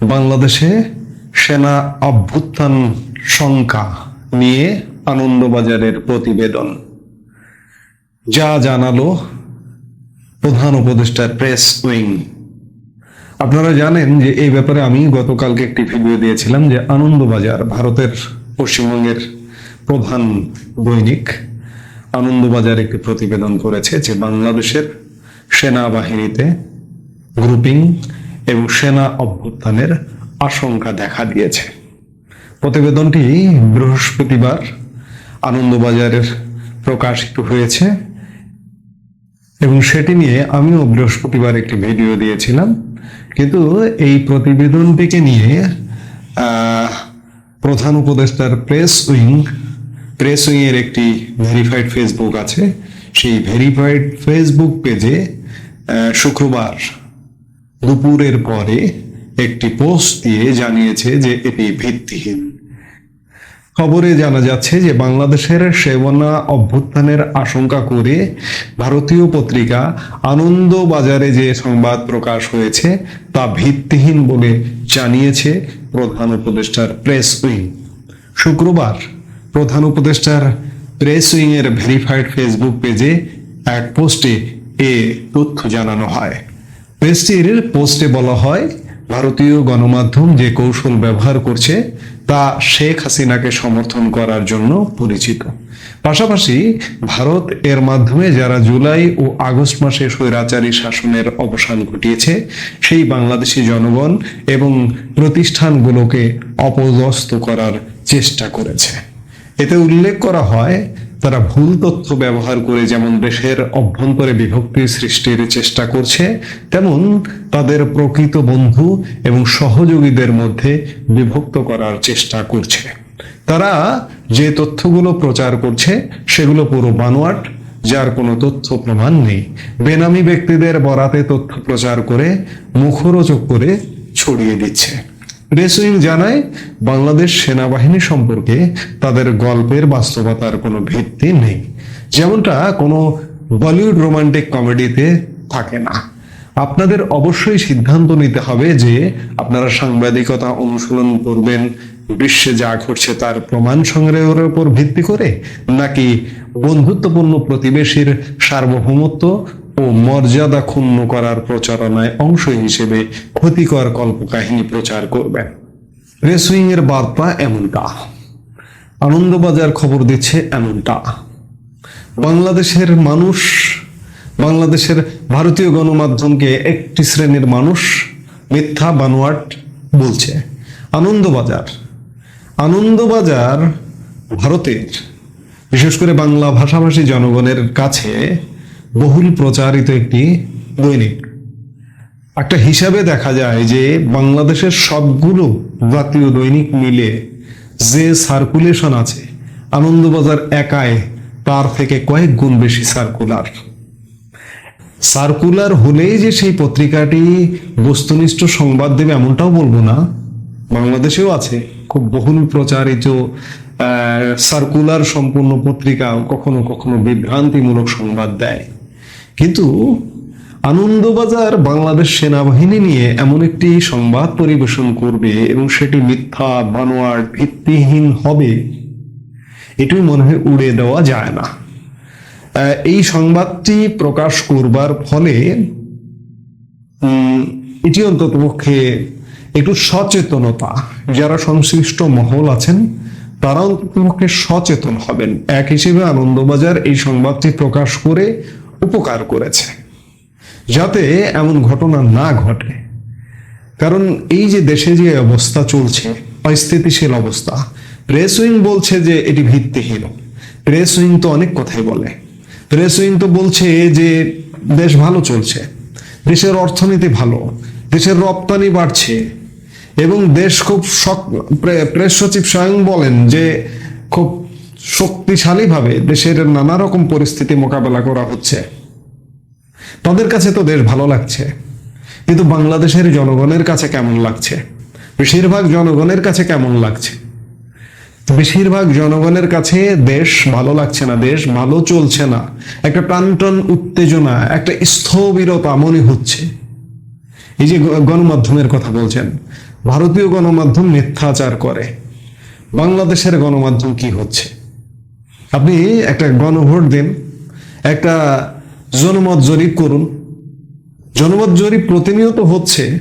বাংলাদেশে সেনা অভ্যুত্থান সংখ্যা নিয়ে আনন্দবাজারের প্রতিবেদন। যা জানালো প্রধান উপদেষ্টার প্রেস উইং। আপনারা জানেন যে এই ব্যাপারে আমি গতকালকে একটি ভিডিও দিয়েছিলাম যে আনন্দবাজার ভারতের পশ্চিমবঙ্গের প্রধান দৈনিক আনন্দবাজার একটি প্রতিবেদন করেছে যে বাংলাদেশের সেনাবাহিনীতে গ্রুপিং এবং সেনা অভ্যুত্থানের আশঙ্কা দেখা দিয়েছে। প্রতিবেদনটি বৃহস্পতিবার আনন্দবাজারের প্রকাশিত হয়েছে এবং সেটি নিয়ে আমিও বৃহস্পতিবার একটি ভিডিও দিয়েছিলাম। কিন্তু এই প্রতিবেদনটিকে নিয়ে প্রধান উপদেষ্টার প্রেস উইং প্রেস উইং এর একটি ভেরিফাইড ফেসবুক আছে। সেই ভেরিফাইড ফেসবুক পেজে শুক্রবার দুপুরের পরে একটি পোস্ট দিয়ে জানিয়েছে যে এটি ভিত্তিহীন। খবরে জানা যাচ্ছে যে বাংলাদেশের সেবনা অভ্যুত্থানের আশঙ্কা করে ভারতীয় পত্রিকা আনন্দ বাজারে যে সংবাদ প্রকাশ হয়েছে তা ভিত্তিহীন বলে জানিয়েছে প্রধান উপদেষ্টার প্রেস উইং। শুক্রবার প্রধান উপদেষ্টার প্রেস উইং এর ভেরিফাইড ফেসবুক পেজে এক পোস্টে এ তথ্য জানানো হয়। পেজটির পোস্টে বলা হয়, ভারতীয় গণমাধ্যম যে কৌশল ব্যবহার করছে, তা শেখ হাসিনাকে সমর্থন করার জন্য পরিচিত। পাশাপাশি ভারত এর মাধ্যমে যারা জুলাই ও আগস্ট মাসে স্বৈরাচারী শাসনের অবসান ঘটিয়েছে, সেই বাংলাদেশি জনগণ এবং প্রতিষ্ঠানগুলোকে অপদস্থ করার চেষ্টা করেছে। এতে উল্লেখ করা হয় তারা ভুল তথ্য ব্যবহার করে যেমন দেশের অভ্যন্তরে বিভক্তি সৃষ্টির চেষ্টা করছে, তেমন তাদের প্রকৃত বন্ধু এবং সহযোগীদের মধ্যে বিভক্ত করার চেষ্টা করছে। তারা যে তথ্যগুলো প্রচার করছে, সেগুলো পুরো বানোয়াট, যার কোনো তথ্য প্রমাণ নেই। বেনামি ব্যক্তিদের বরাতে তথ্য প্রচার করে মুখরোচক করে ছড়িয়ে দিচ্ছে। রেসুইং জানায়, বাংলাদেশ সেনাবাহিনী সম্পর্কে তাদের গল্পের বাস্তবতার কোনো ভিত্তি নেই। যেমনটা কোনো বলিউড রোমান্টিক কমেডিতে থাকে না। আপনাদের অবশ্যই সিদ্ধান্ত নিতে হবে যে আপনারা সাংবাদিকতা অনুশীলন করবেন, বিশ্বে যা ঘটছে তার প্রমাণ সংগ্রহের উপর ভিত্তি করে, নাকি বন্ধুত্বপূর্ণ প্রতিবেশীর সার্বভৌমত্ব ও মর্যাদা ক্ষুণ্ণ করার প্রচারণায় অংশ হিসেবে ক্ষতিকর কল্পকাহিনী প্রচার করবেন। রেসুইং এর বার্তা এমনটা। আনন্দবাজার খবর দিচ্ছে এমনটা। বাংলাদেশের মানুষ, বাংলাদেশের ভারতীয় গণমাধ্যমকে একটি শ্রেণির মানুষ মিথ্যা বানোয়াট বলছে। আনন্দবাজার। আনন্দবাজার ভারতের, বিশেষ করে বাংলা ভাষাভাষী জনগণের কাছে বহুল প্রচারিত একটি দৈনিক। একটা হিসাবে দেখা যায় যে বাংলাদেশের সবগুলো জাতীয় দৈনিক মিলে যে সার্কুলেশন আছে, আনন্দবাজার একায় তার থেকে কয়েক গুণ বেশি সার্কুলার সার্কুলার হলেই যে সেই পত্রিকাটি বস্তুনিষ্ঠ সংবাদ দেবে এমনটাও বলব না। বাংলাদেশেও আছে খুব বহুল প্রচারিত সার্কুলার সম্পূর্ণ পত্রিকা কখনো কখনো বিভ্রান্তিমূলক সংবাদ দেয়। কিন্তু আনন্দবাজার বাংলাদেশ সেনাবাহিনী নিয়ে এমন একটি সংবাদ পরিবেশন করবে এবং সেটি মিথ্যা বানোয়ার ভিত্তিহীন হবে, এটুই মনে হয় উড়ে দেওয়া যায় না। এই সংবাদটি প্রকাশ করবার ফলে এটি অন্তত পক্ষে একটু সচেতনতা। যারা সংশ্লিষ্ট মহল আছেন, তারা অন্ততপক্ষে সচেতন হবেন। এক হিসেবে আনন্দবাজার এই সংবাদটি প্রকাশ করে উপকার করেছে, যাতে এমন ঘটনা না ঘটে। কারণ এই যে দেশে যে অবস্থা চলছে, অস্থিতিশীল অবস্থা প্রেস উইং বলছে যে এটি ভিত্তিহীন। প্রেস উইং তো অনেক কথাই বলে। প্রেস উইং তো বলছে যে দেশ ভালো চলছে, দেশের অর্থনীতি ভালো, দেশের রপ্তানি বাড়ছে, এবং দেশ খুব প্রেস সচিব স্বয়ং বলেন যে খুব শক্তিশালীভাবে দেশের নানা রকম পরিস্থিতি মোকাবেলা করা হচ্ছে। তাদের কাছে তো দেশ ভালো লাগছে, কিন্তু বাংলাদেশের জনগণের কাছে কেমন লাগছে? বেশিরভাগ জনগণের কাছে কেমন লাগছে? বেশিরভাগ জনগণের কাছে দেশ ভালো লাগছে না, দেশ ভালো চলছে না। একটা প্রাণটন উত্তেজনা, একটা স্থবিরতা মনে হচ্ছে। এই যে গণমাধ্যমের কথা বলছেন, ভারতীয় গণমাধ্যম মিথ্যাচার করে। বাংলাদেশের গণমাধ্যম কি হচ্ছে? আপনি একটা গণভোট দিন, একটা জনমত জরিপ করুন। জনমত জরিপ প্রতিনিয়ত হচ্ছে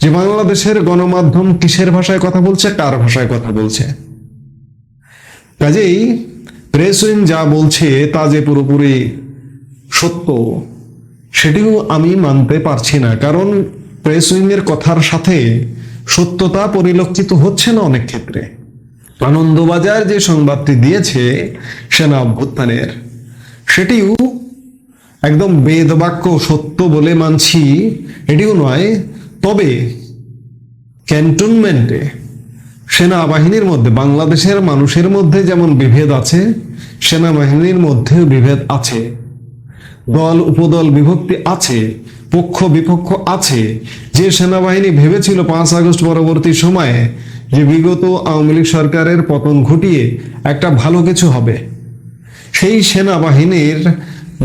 যে বাংলাদেশের গণমাধ্যম কিসের ভাষায় কথা বলছে, কার ভাষায় কথা বলছে। কাজেই প্রেস উইং যা বলছে, তা যে পুরোপুরি সত্য, সেটিও আমি মানতে পারছি না। কারণ প্রেস উইং এর কথার সাথে সত্যতা পরিলক্ষিত হচ্ছে না অনেক ক্ষেত্রে। আনন্দবাজার যে সংবাদটি দিয়েছে সেনা অভ্যুত্থানের, সেটিও একদম বেদবাক্য সত্য বলে মানছি, এটিও নয়। তবে ক্যান্টনমেন্টে সেনাবাহিনীর মধ্যে, বাংলাদেশের মানুষের মধ্যে যেমন বিভেদ আছে, সেনাবাহিনীর মধ্যেও বিভেদ আছে। দল, উপদল বিভক্তি আছে পক্ষ বিপক্ষ আছে। যে সেনাবাহিনী ভেবেছিল পাঁচ আগস্ট পরবর্তী সময়ে যে বিগত আওয়ামী লীগ সরকারের পতন ঘটিয়ে একটা ভালো কিছু হবে। সেই সেনাবাহিনীর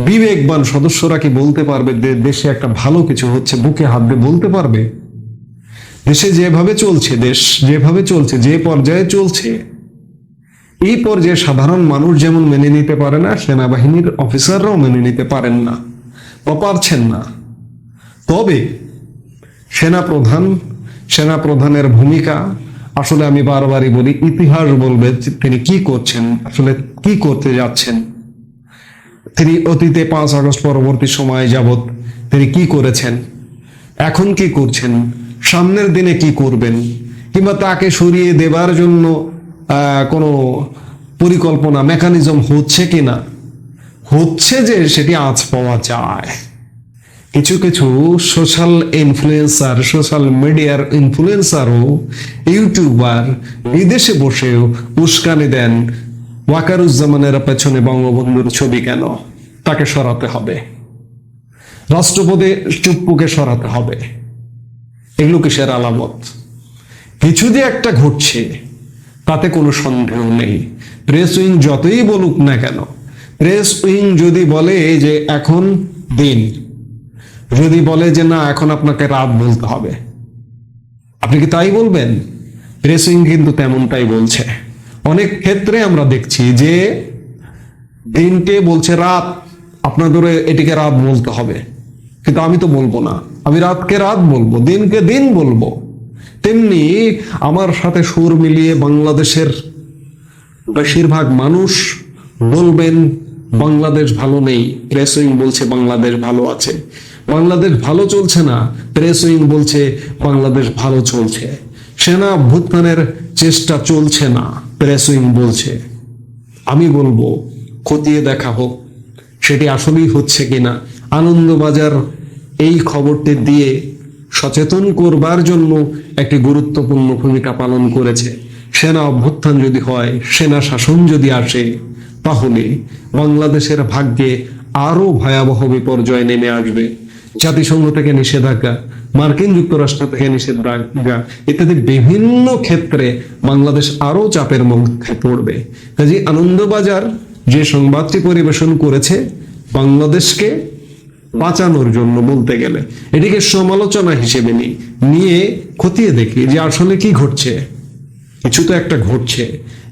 বিবেকবান সদস্যরা কি বলতে পারবে দেশে একটা ভালো কিছু হচ্ছে, বুকে হাত দিয়ে বলতে পারবে? দেশে যেভাবে চলছে, দেশ যেভাবে চলছে, যে পর্যায়ে চলছে, এই পর্যায়ে সাধারণ মানুষ যেমন মেনে নিতে পারে না, সেনাবাহিনীর অফিসাররাও মেনে নিতে পারেন না বা পারছেন না। তবে সেনা প্রধান সেনা প্রধানের ভূমিকা আসলে আমি বারবারই বলি, ইতিহাস বলবে তিনি কি করছেন, আসলে কি করতে যাচ্ছেন। তিনি অতীতে পাঁচ আগস্ট পরবর্তী সময় যাবৎ তিনি কি করেছেন, এখন কি করছেন, সামনের দিনে কি করবেন, কিংবা তাকে সরিয়ে দেবার জন্য কোনো পরিকল্পনা মেকানিজম হচ্ছে কিনা? হচ্ছে যে সেটি আজ পাওয়া যায়। কিছু কিছু সোশ্যাল ইনফ্লুয়েন্সার সোশ্যাল মিডিয়ার ইনফ্লুয়েন্সারও ইউটিউবার বিদেশে বসেও উস্কানি দেন ওয়াকারুজ্জামানের পেছনে বঙ্গবন্ধুর ছবি কেন? তাকে সরাতে হবে। রাষ্ট্রপতি চুপ্পুকে সরাতে হবে। এগুলো কিসের আলামত? কিছু যে একটা ঘটছে, তাতে কোনো সন্দেহ নেই। প্রেস উইং যতই বলুক না কেন প্রেস উইং যদি বলে যে এখন দিন যদি বলে যে না, এখন আপনাকে রাত বলতে হবে। আপনি কি তাই বলবেন? প্রেস কিন্তু তেমনটাই বলছে। অনেক ক্ষেত্রে আমরা দেখছি যে দিনকে বলছে রাত, আপনাদের এটিকে রাত বলতে হবে। কিন্তু আমি তো বলব না। আমি রাতকে রাত বলব, দিনকে দিন বলব। তেমনি আমার সাথে সুর মিলিয়ে বাংলাদেশের বেশিরভাগ মানুষ বলবেন, বাংলাদেশ ভালো নেই প্রেস বলছে বাংলাদেশ ভালো আছে। বাংলাদেশ ভালো চলছে না, প্রেস উইং বলছে বাংলাদেশ ভালো চলছে। সেনা অভ্যুত্থানের চেষ্টা চলছে না, প্রেস উইং বলছে। আমি বলব, খতিয়ে দেখা হোক, সেটি আসলেই হচ্ছে কিনা। আনন্দবাজার এই খবরটি দিয়ে সচেতন করবার জন্য একটি গুরুত্বপূর্ণ ভূমিকা পালন করেছে। সেনা অভ্যুত্থান যদি হয়, সেনা শাসন যদি আসে, তাহলে বাংলাদেশের ভাগ্যে আরও ভয়াবহ বিপর্যয় নেমে আসবে। জাতিসংঘ থেকে নিষেধাজ্ঞা, মার্কিন যুক্তরাষ্ট্র থেকে নিষেধাজ্ঞা ইত্যাদি বিভিন্ন ক্ষেত্রে বাংলাদেশ আরও চাপের মধ্যে পড়বে। কাজে আনন্দবাজার যে সংবাদটি পরিবেশন করেছে, বাংলাদেশকে বাঁচানোর জন্য বলতে গেলে, এটিকে সমালোচনা হিসেবে নিই নিয়ে খতিয়ে দেখি যে আসলে কি ঘটছে। কিছু তো একটা ঘটছে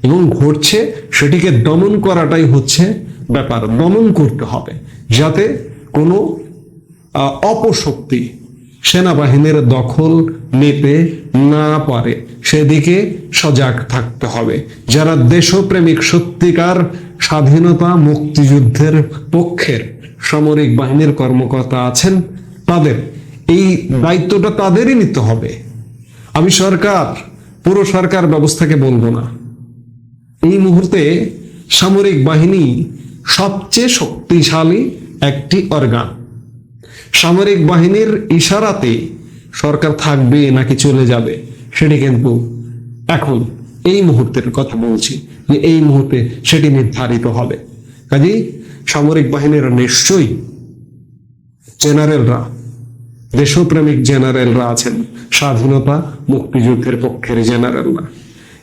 এবং ঘটছে সেটিকে দমন করাটাই হচ্ছে ব্যাপার। দমন করতে হবে যাতে কোনো অপশক্তি সেনাবাহিনীর দখল নিতে না পারে। সেদিকে সজাগ থাকতে হবে। যারা দেশপ্রেমিক, সত্যিকার স্বাধীনতা মুক্তিযুদ্ধের পক্ষের সামরিক বাহিনীর কর্মকর্তা আছেন, তাদের এই দায়িত্বটা তাদেরই নিতে হবে। আমি সরকার, পুরো সরকার ব্যবস্থাকে বলব না। এই মুহূর্তে সামরিক বাহিনী সবচেয়ে শক্তিশালী একটি অর্গান সামরিক বাহিনীর ইশারাতে সরকার থাকবে নাকি চলে যাবে, সেটি কিন্তু এখন এই মুহূর্তের কথা বলছি যে এই মুহূর্তে সেটি নির্ধারিত হবে। কাজেই সামরিক বাহিনীর নিশ্চয়ই জেনারেলরা, দেশপ্রেমিক জেনারেলরা আছেন, স্বাধীনতা মুক্তিযুদ্ধের পক্ষের জেনারেলরা।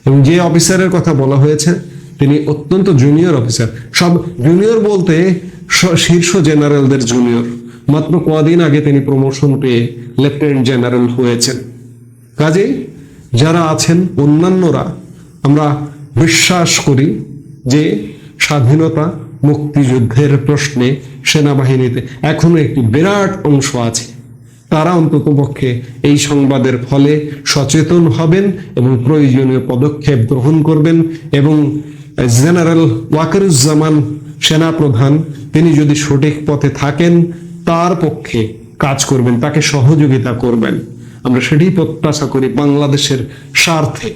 এবং যে অফিসারের কথা বলা হয়েছে, তিনি অত্যন্ত জুনিয়র অফিসার। সব জুনিয়র বলতে শীর্ষ জেনারেলদের জুনিয়র। মাত্র কদিন আগে তিনি প্রমোশন পেয়ে লেফটেন্যান্ট জেনারেল হয়েছেন। কাজেই যারা আছেন অন্যান্যরা, আমরা বিশ্বাস করি যে স্বাধীনতা মুক্তিযুদ্ধের প্রশ্নে সেনাবাহিনীতে এখনও একটি বিরাট অংশ আছে। তারা অন্ততপক্ষে এই সংবাদের ফলে সচেতন হবেন এবং প্রয়োজনীয় পদক্ষেপ গ্রহণ করবেন এবং জেনারেল ওয়াকারুজ্জামান সেনাপ্রধান, তিনি যদি সঠিক পথে থাকেন তার পক্ষে কাজ করবেন তাকে সহযোগিতা করবেন। আমরা সেটাই প্রত্যাশা করি বাংলাদেশের স্বার্থে।